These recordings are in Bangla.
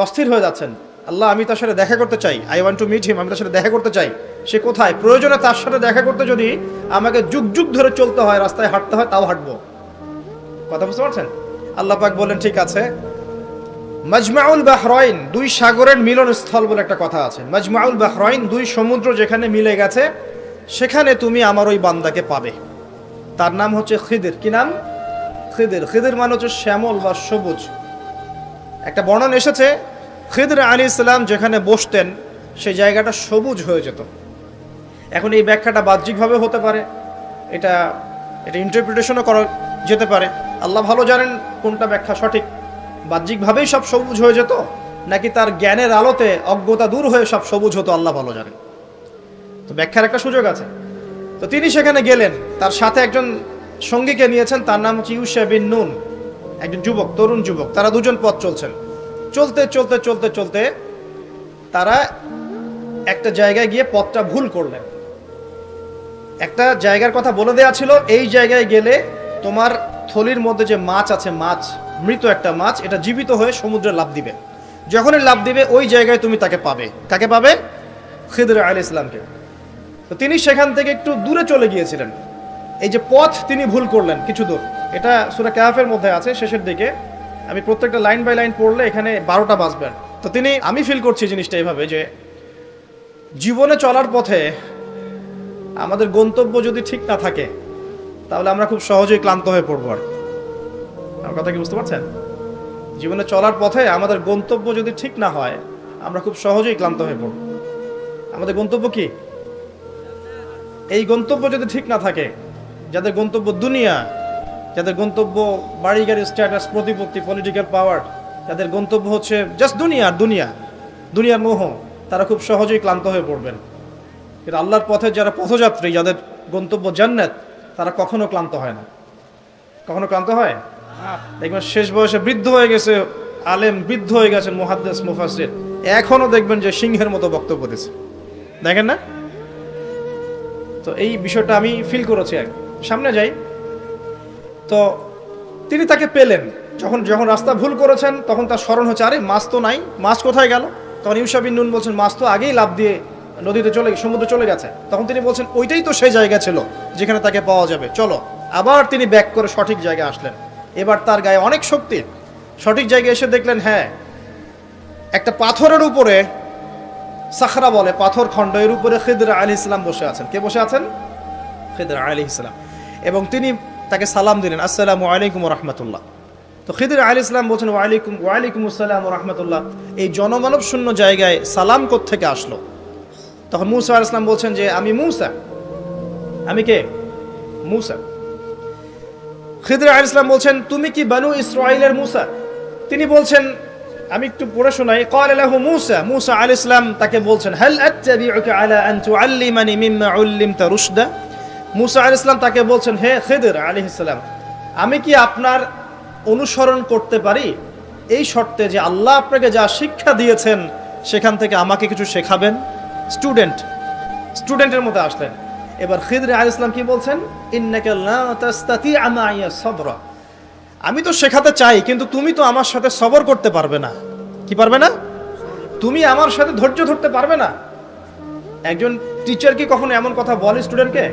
অস্থির হয়ে যাচ্ছেন। আল্লাহ, আমি তার সাথে দেখা করতে চাই। I want to meet him আমি তার সাথে দেখা করতে চাই। সে কোথায়? প্রয়োজনে তার সাথে দেখা করতে যদি আমাকে যুগ যুগ ধরে চলতে হয়, রাস্তায় হাঁটতে হয়, তাও হাঁটবো। কথা বুঝতে পারছেন? আল্লাহ পাক বললেন, ঠিক আছে। মাজমাউল বাহরাইন, দুই সাগরের মিলন স্থল বলে একটা কথা আছে। মাজমাউল বাহরাইন, দুই সমুদ্র যেখানে মিলে গেছে, সেখানে তুমি আমার ওই বান্দাকে পাবে। তার নাম হচ্ছে খিদির। কি নাম? খিদির। খিদির মানে হচ্ছে শ্যামল বা সবুজ। একটা বর্ণন এসেছে, খিদর আলী ইসলাম যেখানে বসতেন, সেই জায়গাটা সবুজ হয়ে যেত। এখন এই ব্যাখ্যাটা বাহ্যিকভাবে হতে পারে, এটা এটা ইন্টারপ্রিটেশনও করা যেতে পারে। আল্লাহ ভালো জানেন কোনটা ব্যাখ্যা সঠিক। বাহ্যিকভাবেই সব সবুজ হয়ে যেত, নাকি তার জ্ঞানের আলোতে অজ্ঞতা দূর হয়ে সব সবুজ হতো, আল্লাহ ভালো জানেন। তো ব্যাখ্যার একটা সুযোগ আছে। তো তিনি সেখানে গেলেন, তার সাথে একজন সঙ্গীকে নিয়েছেন, তার নাম হচ্ছে ইউসা বিন নুন। একজন যুবক, তরুণ যুবক, তারা দুজন পথ চলছেন। চলতে চলতে চলতে চলতে তারা একটা জায়গায় গিয়ে পথটা ভুল করলেন। একটা জায়গার কথা বলে দেওয়া ছিল, এই জায়গায় গেলে তোমার থলির মধ্যে যে মাছ আছে, মাছ, মৃত একটা মাছ, এটা জীবিত হয়ে সমুদ্রে লাভ দিবে। যখনই লাভ দিবে, ওই জায়গায় তুমি তাকে পাবে। কাকে পাবে? খিদর আল ইসলামকে। তো তিনি সেখান থেকে একটু দূরে চলে গিয়েছিলেন। এই যে পথ তিনি ভুল করলেন, কিছু দূর। এটা সুরা ক্যাফের মধ্যে আছে, শেষের দিকে। আমি প্রত্যেকটা লাইন বাই লাইন পড়লে এখানে বারোটা বাজবেন তো তিনি, আমি ফিল করছি জিনিসটা এইভাবে যে, জীবনে চলার পথে আমাদের গন্তব্য যদি ঠিক না থাকে, তাহলে আমরা খুব সহজেই ক্লান্ত হয়ে পড়ব আর। আমার কথা কি বুঝতে পারছেন? জীবনে চলার পথে আমাদের গন্তব্য যদি ঠিক না হয়, আমরা খুব সহজেই ক্লান্ত হয়ে পড়ব। আমাদের গন্তব্য কি? এই গন্তব্য যদি ঠিক না থাকে যাদের গন্তব্য দুনিয়া, যাদের গন্তব্য বাড়ি গাড়ি স্ট্যাটাস, প্রতিপত্তি পলিটিক্যাল পাওয়ার যাদের গন্তব্য হচ্ছে জাস্ট দুনিয়া দুনিয়া, দুনিয়ার মোহ, তারা খুব সহজেই ক্লান্ত হয়ে পড়বেন। কিন্তু আল্লাহর পথে যারা পথযাত্রী, যাদের গন্তব্য জান্নাত, তারা কখনো ক্লান্ত হয় না। কখনো ক্লান্ত হয়? দেখবেন শেষ বয়সে বৃদ্ধ হয়ে গেছে, আলেম বৃদ্ধ হয়ে গেছেন মুহাদ্দেস মুফাসির এখনও দেখবেন যে সিংহের মতো বক্তব্য দিচ্ছে। দেখেন না? তো এই বিষয়টা আমি ফিল করেছি কি। সামনে যাই। তো তিনি তাকে পেলেন। যখন যখন রাস্তা ভুল করেছেন, তখন তার স্মরণ হচ্ছে, আরে, মাছ তো নাই। মাছ কোথায় গেল? তখন ইউসাবিন নুন বলছেন, মাছ তো আগেই লাভ দিয়ে নদীতে চলে সমুদ্রে চলে গেছে। তখন তিনি বলছেন, ওইটাই তো সেই জায়গা ছিল যেখানে তাকে পাওয়া যাবে। চলো। আবার তিনি ব্যাক করে সঠিক জায়গায় আসলেন। এবার তার গায়ে অনেক শক্তি। সঠিক জায়গায় এসে দেখলেন হ্যাঁ একটা পাথরের উপরে সাখরা বলে, পাথর খণ্ড। এর উপরে খিদর আলী ইসলাম বসে আছেন। কে বসে আছেন? খিদর আলী ইসলাম এবং তিনি তাকে সালাম দিলেন আসসালামু আলাইকুম রহমতুল্লাহ তো খিদির আলী ইসলাম বলছেন ওয়ালাইকুম ওয়ালাইকুম আসসালাম রহমতুল্লাহ এই জনমানব শূন্য জায়গায় সালাম থেকে আসলো তখন মুসা আল ইসলাম বলছেন যে আমি মুসা আমি কে মুসা খিদির আলী ইসলাম বলছেন তুমি কি বানু ইসরাইলের মুসা তিনি বলছেন আমি একটু পড়ে শোনাই قال له موسى موسى আলী ইসলাম তাকে বলছেন هل اتبعك على ان تعلمني مما علمت رشدا মুসা আলী ইসলাম তাকে বলছেন, হে খিদির আলাইহিস সালাম, আমি কি আপনার অনুসরণ করতে পারি? এই শর্তে যে আল্লাহ আপনাকে যা শিক্ষা দিয়েছেন, সেখান থেকে আমাকে কিছু শেখাবেন? স্টুডেন্ট, স্টুডেন্টের মতো আসলেন। এবার খিদর আল ইসলাম কি বলছেন? সাবরা। আমি তো শেখাতে চাই, কিন্তু তুমি তো আমার সাথে সবর করতে পারবে না। কি পারবে না? তুমি আমার সাথে ধৈর্য ধরতে পারবে না। একজন টিচার কি কখনো এমন কথা বলে স্টুডেন্টকে?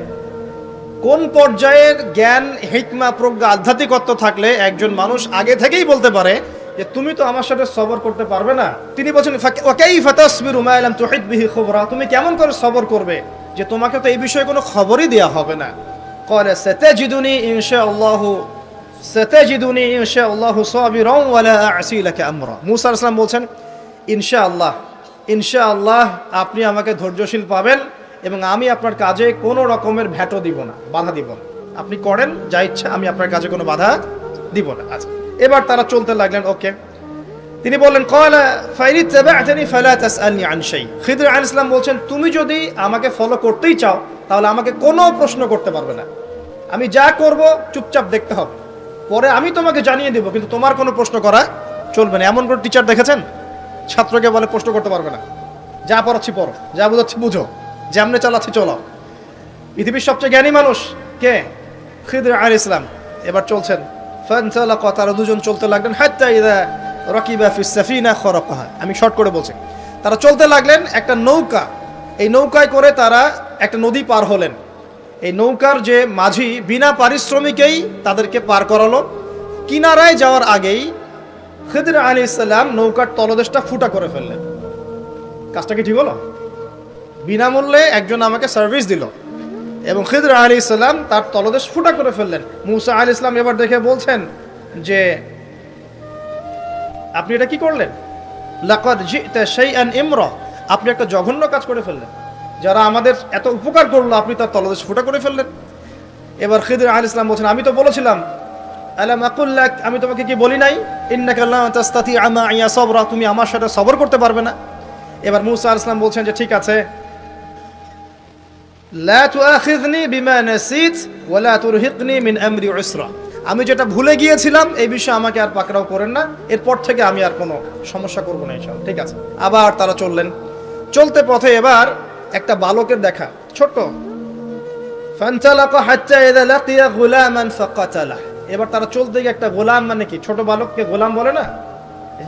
কোন পর্যায়ের জ্ঞান, হিকমা, প্রজ্ঞা, আধ্যাত্মিকত্ব থাকলে একজন মানুষ আগে থেকেই বলতে পারে যে তুমি তো আমার সাথে সবর করতে পারবে না? তিনি বলছেন ওকেই ফাতাসবির উমায়ালাম তোহিদ বিহি খবরা? তুমি কেমন করে সবর করবে যে তোমাকে তো এই বিষয়ে কোনো খবরই দেওয়া হবে না? কলে সেতে জিদুনি ইনশে আল্লাহ সেতে জিদুনি ইনশা আল্লাহ সবির আমরা। মুসা ইসলাম বলছেন ইনশা আল্লাহ ইনশা আল্লাহ আপনি আমাকে ধৈর্যশীল পাবেন। এবং আমি আপনার কাজে কোনো রকমের ভ্যাটও দিব না, বাধা দিব না। আপনি করেন, যা ইচ্ছা, আমি আপনার কাজে কোনো বাধা দিব না। আচ্ছা এবার তারা চলতে লাগলেন, ওকে। তিনি বললেন, কয়লা ফাইরি তাবাআতানি ফালা তাসআলনি আন শাই। খিদর আলাইহিস সালাম বলছেন, তুমি যদি আমাকে ফলো করতেই চাও, তাহলে আমাকে কোনো প্রশ্ন করতে পারবে না। আমি যা করব, চুপচাপ দেখতে হবে। পরে আমি তোমাকে জানিয়ে দেব, কিন্তু তোমার কোনো প্রশ্ন করা চলবে না। এমন কোনো টিচার দেখেছেন? ছাত্রকে বলে প্রশ্ন করতে পারবে না। যা পড়াচ্ছি, পড়ো। যা বুঝাচ্ছি, বুঝো। যেমনে চালাচ্ছি, চলো। পৃথিবীর সবচেয়ে জ্ঞানী মানুষ কে? খিদর আল ইসলাম এবার চলছেন। তারা দুজন চলতে লাগলেন, হাত্তা আমি শর্ট করে বলছি। তারা চলতে লাগলেন একটা নৌকা। এই নৌকায় করে তারা একটা নদী পার হলেন। এই নৌকার যে মাঝি বিনা পারিশ্রমিকেই তাদেরকে পার করালো। কিনারায় যাওয়ার আগেই খিদির আলী ইসলাম নৌকার তলদেশটা ফুটা করে ফেললেন। কাজটা কি ঠিক হলো? বিনামূল্যে একজন আমাকে সার্ভিস দিল। এবং খিদর আলী ইসলাম তার তলদেশ ফুটা করে ফেললেন। মুসা আলী ইসলাম এবার দেখে বলছেন যে, আপনি এটা কি করলেন? শাইআন ইমরা। আপনি একটা জঘন্য কাজ করে ফেললেন। যারা আমাদের এত উপকার করল, আপনি তার তলদেশ ফুটা করে ফেললেন। এবার খিদর আলী ইসলাম বলছেন, আমি তো বলেছিলাম, আলাম আকুল্লাক আমি তোমাকে কি বলি নাই? ইন্নাকা লা তাস্তাতি আমা সবরা, তুমি আমার সাথে সবর করতে পারবে না। এবার মুসা আলাইহিস সালাম বলছেন যে, ঠিক আছে আমি যেটা ভুলে গিয়েছিলাম, এই বিষয়ে আমাকে আর পাকড়াও করেন না। এরপর থেকে আমি আর কোনো সমস্যা করব না, ইনশাআল্লাহ। ঠিক আছে? আবার তারা চললেন। চলতে পথে এবার একটা বালকের দেখা। ছোট্ট। এবার তারা চলতে গিয়ে একটা গোলাম মানে কি? ছোট বালককে গোলাম বলে না?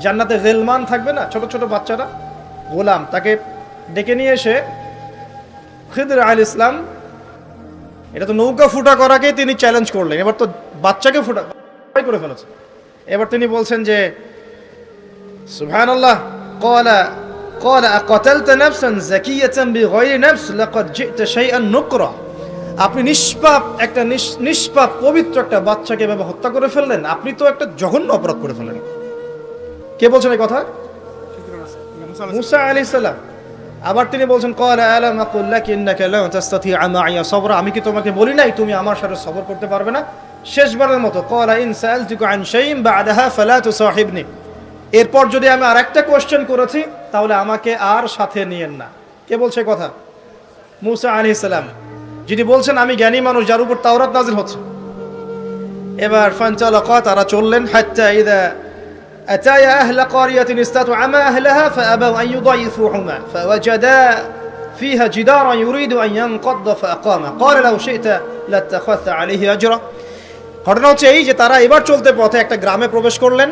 জান্নাতে গেলমান থাকবে না? ছোট ছোট বাচ্চারা। গোলাম তাকে ডেকে নিয়ে এসে খেদের আল ইসলাম এটা তো নৌকা ফুটা করাকে তিনি চ্যালেঞ্জ করলেন। এবার তো বাচ্চাকে ফুটা করে ফেলেছে। এবার তিনি বলছেন যে সুহান আল্লাহ কলা কলা কতালতা নাফসান জাকিয়াতান বিগাইরি নাফস লাকাদ জিতা শাইআন নুকরা। আপনি নিষ্পাপ একটা নিষ্পাপ পবিত্র একটা বাচ্চাকে এভাবে হত্যা করে ফেললেন আপনি তো একটা জঘন্য অপরাধ করে ফেললেন কে বলছেন এই কথা? মুসা আলাইহিস সালাম। আবার তিনি বলছেন সবরা। আমি কি তোমাকে বলি নাই, তুমি আমার সাথে সবর করতে পারবে না? শেষবারের মতো এরপর যদি আমি আর একটা কোশ্চেন করেছি, তাহলে আমাকে আর সাথে নিয়েন না। কে বলছে কথা? মুসা আলাইহিস সালাম। যিনি বলছেন, আমি জ্ঞানী মানুষ, যার উপর তাওরাত নাজিল হচ্ছে। এবার ফানচালাকা তারা চললেন, হাত্তা ইদা أتايا أهل قرية استطعما أهلها فأبوا أن يضيفوهما فوجدا فيها جدارا يريد أن ينقض فأقامه قال لو شئت لاتخذت عليه أجرا ঘটনা হচ্ছে এই যে তারা এবার চলতে পথে একটা গ্রামে প্রবেশ করলেন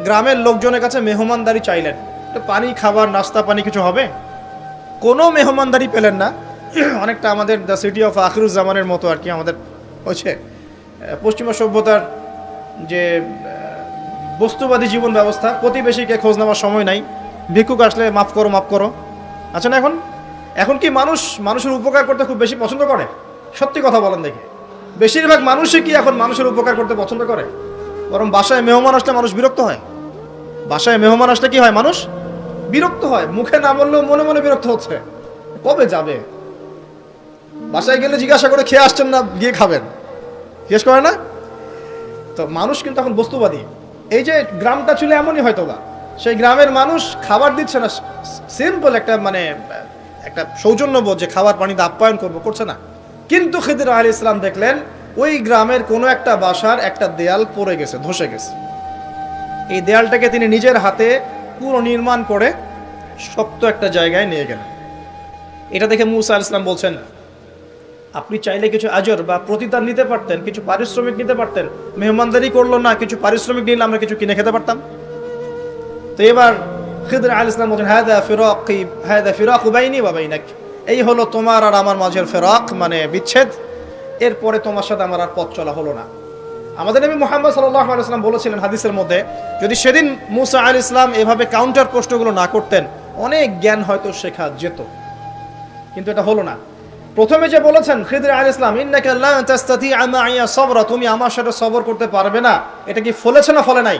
গ্রামের লোকজনের কাছে মেহমানদারি চাইলেন একটু পানি খাবার নাস্তা পানি কিছু হবে কোনো মেহমানদারি পেলেন না অনেকটা আমাদের দ্য সিটি অফ আখরুজ্জামানের মতো আর কি আমাদের হচ্ছে আহ, পশ্চিমা সভ্যতার যে আহ, বস্তুবাদী জীবন ব্যবস্থা, প্রতিবেশীকে খোঁজ নেওয়ার সময় নাই। ভিক্ষুক আসলে মাফ করো মাফ করো। আচ্ছা না এখন? এখন কি মানুষ মানুষের উপকার করতে খুব বেশি পছন্দ করে? সত্যি কথা বলেন দেখে। বেশিরভাগ মানুষই কি এখন মানুষের উপকার করতে পছন্দ করে? বরং বাসায় মেহমান আসলে মানুষ বিরক্ত হয়। বাসায় মেহমান আসলে কি হয় মানুষ? বিরক্ত হয়। মুখে না বললেও মনে মনে বিরক্ত হচ্ছে। কবে যাবে? বাসায় গেলে জিজ্ঞাসা করে খেয়ে আসছেন না, গিয়ে খাবেন। জিজ্ঞেস করে না? তো মানুষ কিন্তু এখন বস্তুবাদী। এই যে গ্রামটা ছিল এমনই হয়তো বা। সেই গ্রামের মানুষ খাবার দিচ্ছে না সিম্পল একটা মানে একটা সৌজন্যবোধ যে খাবার পানিতে আপ্যায়ন করব, করছে না। কিন্তু খিদির আলী ইসলাম দেখলেন, ওই গ্রামের কোনো একটা বাসার একটা দেয়াল পড়ে গেছে, ধসে গেছে। এই দেয়ালটাকে তিনি নিজের হাতে পুরো নির্মাণ করে শক্ত একটা জায়গায় নিয়ে গেলেন। এটা দেখে মুসা ইসলাম বলছেন আপনি চাইলে কিছু আজর বা প্রতিদান নিতে পারতেন, কিছু পারিশ্রমিক নিতে পারতেন, মেহমানদারি করল না, কিছু পারিশ্রমিক নিলে আমরা কিছু কিনে খেতে পারতাম? তো এবার খিদর আল ইসলাম বলছেন হ্যাঁ দা ফিরক হ্যাঁ দা ফিরক উবাইনি বা বাইনাক। এই হলো তোমার আর আমার মাঝের ফেরক মানে বিচ্ছেদ। এরপরে তোমার সাথে আমার আর পথ চলা হলো না। আমাদের নবী মোহাম্মদ সাল্লাহ আলাইসলাম বলেছিলেন হাদিসের মধ্যে, যদি সেদিন মুসা আল ইসলাম এভাবে কাউন্টার প্রশ্নগুলো না করতেন, অনেক জ্ঞান হয়তো শেখা যেত। কিন্তু এটা হলো না। প্রথমে যে বলেছেন খিদির আল ইসলাম, ইন্নাকা লা তাস্তাতি আমা ইয়া সবরা তুমি আমার সাথে সবর করতে পারবে না। এটা কি ফলেছে না ফলে নাই?